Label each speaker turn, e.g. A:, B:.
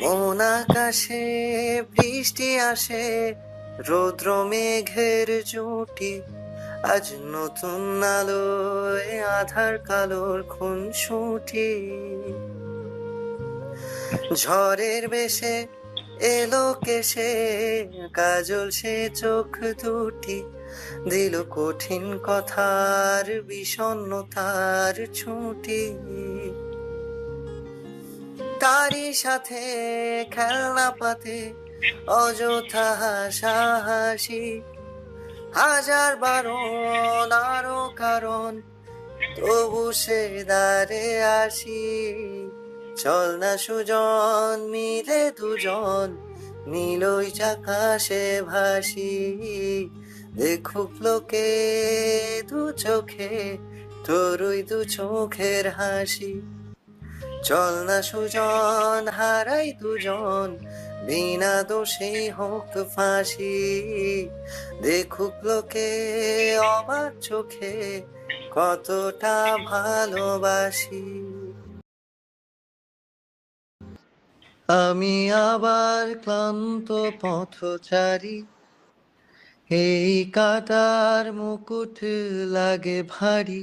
A: মন আকাশে, বৃষ্টি আসে, রৌদ্র মেঘের জুটি। আজ নতুন আলোয় আধার কালোর খুন ছুটি ঝড়ের বেশে এলো কেসে কাজল সে চোখ দুটি। দিল কঠিন কথার বিষণ্ণতার ছুটি। তারই সাথে খেলনা পাতে, অযথা হাসাহাসি। হাজার বারণ আরও কারণ, তবু সে দাঁড়ে আসি। চল না সুজন, মিলে দুজন নীলই আকাশে ভাসি। দেখুক লোকে দু চোখে, তোরই দু চোখের হাসি। চল না সুজন, হারাই দুজন, বিনা দোষে হোক ফাঁসি। দেখুক লোকে অবাক চোখে কতটা ভালোবাসি। আমি আবার ক্লান্ত পথচারী, এই কাটার মুকুট লাগে ভারী।